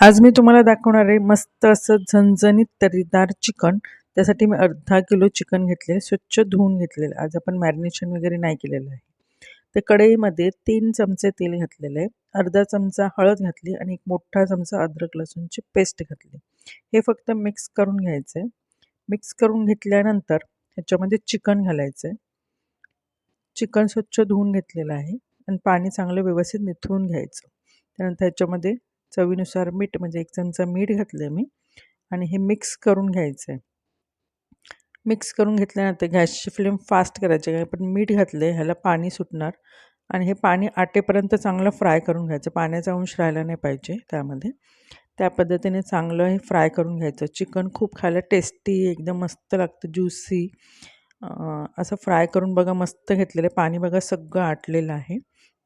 आज मी तुम्हाला दाखवणार आहे मस्त असं झणझणीत तरीदार चिकन. त्यासाठी मी अर्धा किलो चिकन घेतले स्वच्छ धुवून घेतलेलं. आज आपण मॅरिनेशन वगैरे नाही केलेलं आहे. ते कढईमध्ये तीन चमचे तेल घातलेलं आहे. अर्धा चमचा हळद घातली आणि एक मोठा चमचा अद्रक लसूणची पेस्ट घातली. हे फक्त मिक्स करून घ्यायचं आहे मिक्स करून घेतल्यानंतर ह्याच्यामध्ये चिकन घालायचं आहे चिकन स्वच्छ धुवून घेतलेलं आहे. आणि पाणी चांगलं व्यवस्थित निथळून घ्यायचं. त्यानंतर ह्याच्यामध्ये चवीनुसार मीठ म्हणजे एक चमचा मीठ घातलं आहे मी आणि हे मिक्स करून घ्यायचं आहे मिक्स करून घेतल्यानंतर गॅसची फ्लेम फास्ट करायची आहे पण मीठ घातलं आहे ह्याला पाणी सुटणार आणि हे पाणी आटेपर्यंत चांगलं फ्राय करून घ्यायचं. पाण्याचा अंश राहायला नाही पाहिजे त्यामध्ये. त्या पद्धतीने चांगलं हे फ्राय करून घ्यायचं. चिकन खूप खायला टेस्टी एकदम मस्त लागतं ज्युसी असं फ्राय करून बघा मस्त घेतलेलं आहे. पाणी बघा सगळं आटलेलं आहे.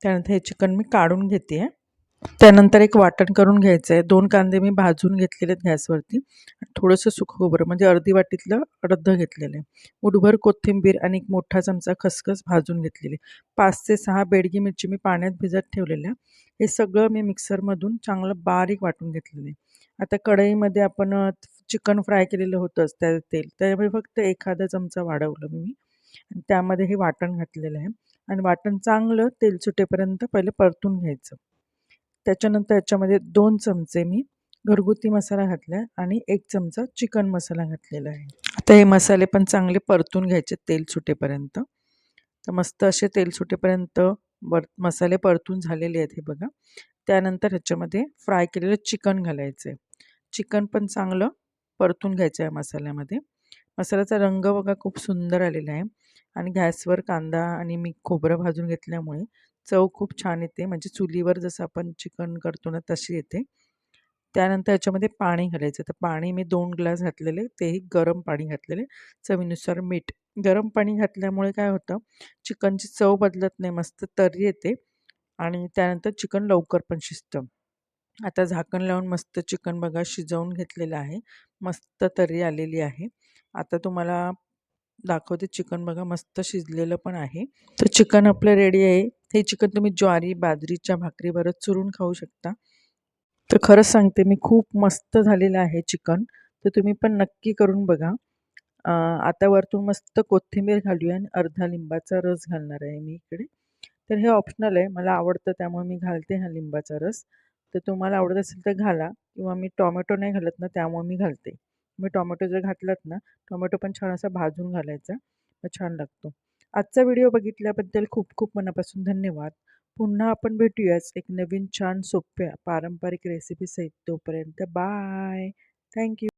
त्यानंतर हे चिकन मी काढून घेते आहे त्यानंतर एक वाटण करून घ्यायचं आहे दोन कांदे मी भाजून घेतलेले आहेत गॅसवरती. थोडंसं सुकं खोबरं म्हणजे अर्धी वाटीतलं अर्ध घेतलेलं आहे. मुठभर कोथिंबीर आणि एक मोठा चमचा खसखस भाजून घेतलेली पाच ते सहा बेडगी मिरची मी पाण्यात भिजत ठेवलेल्या हे सगळं मी मिक्सरमधून चांगलं बारीक वाटून घेतलेलं आहे. आता कढईमध्ये आपण चिकन फ्राय केलेलं होतंच त्या तेल. त्यामुळे फक्त एखादा चमचा वाढवलं मी. आणि त्यामध्ये हे वाटण घातलेलं आहे. आणि वाटण चांगलं तेल सुटेपर्यंत पहिले परतून घ्यायचं. त्याच्यानंतर याच्यामध्ये दोन चमचे मी घरगुती मसाला घातला आहे आणि एक चमचा चिकन मसाला घातलेला आहे. आता हे मसाले पण चांगले परतून घ्यायचे तेल सुटेपर्यंत. तर मस्त असे तेल सुटेपर्यंत बर मसाले परतून झालेले आहेत हे बघा. त्यानंतर ह्याच्यामध्ये फ्राय केलेलं चिकन घालायचं आहे. चिकन पण चांगलं परतून घ्यायचं आहे मसाल्यामध्ये. मसाल्याचा रंग बघा खूप सुंदर आलेला आहे. आणि गॅसवर कांदा आणि मी खोबरं भाजून घेतल्यामुळे चव खूप छान येते. म्हणजे चुलीवर जसं आपण चिकन करतो ना तशी येते. त्यानंतर याच्यामध्ये पाणी घालायचं. तर पाणी मी दोन ग्लास घातलेले तेही गरम पाणी घातलेले. चवीनुसार मीठ. गरम पाणी घातल्यामुळे काय होतं चिकनची चव बदलत नाही मस्त तर्री येते. आणि त्यानंतर चिकन लवकर पण शिजतं. आता झाकण लावून मस्त चिकन बघा शिजवून घेतलेलं आहे. मस्त तर्री आलेली आहे. आता तुम्हाला दाखवते चिकन बघा मस्त शिजलेलं पण आहे. तर चिकन आपलं रेडी आहे. हे चिकन तुम्ही ज्वारी बाजरीच्या भाकरीबरोबर चुरून खाऊ शकता. तर खरंच सांगते मी खूप मस्त झालेलं आहे चिकन. तर तुम्ही पण नक्की करून बघा. आता वरतून मस्त कोथिंबीर घालूया आणि अर्धा लिंबाचा रस घालणार आहे मी इकडे. तर हे ऑप्शनल आहे मला आवडतं त्यामुळे मी घालते हा लिंबाचा रस. तर तुम्हाला आवडत असेल तर घाला किंवा मी टॉमॅटो नाही घालत ना त्यामुळे मी घालते. मी टॉमॅटो जर घातलात ना टोमॅटो पण छान असा भाजून घालायचा. मग छान लागतो. आजचा व्हिडिओ बघितल्याबद्दल खूप खूप मनापासून धन्यवाद. पुन्हा आपण भेटूयाच एक नवीन छान सोप्या पारंपरिक रेसिपीसहित तोपर्यंत. Bye thank you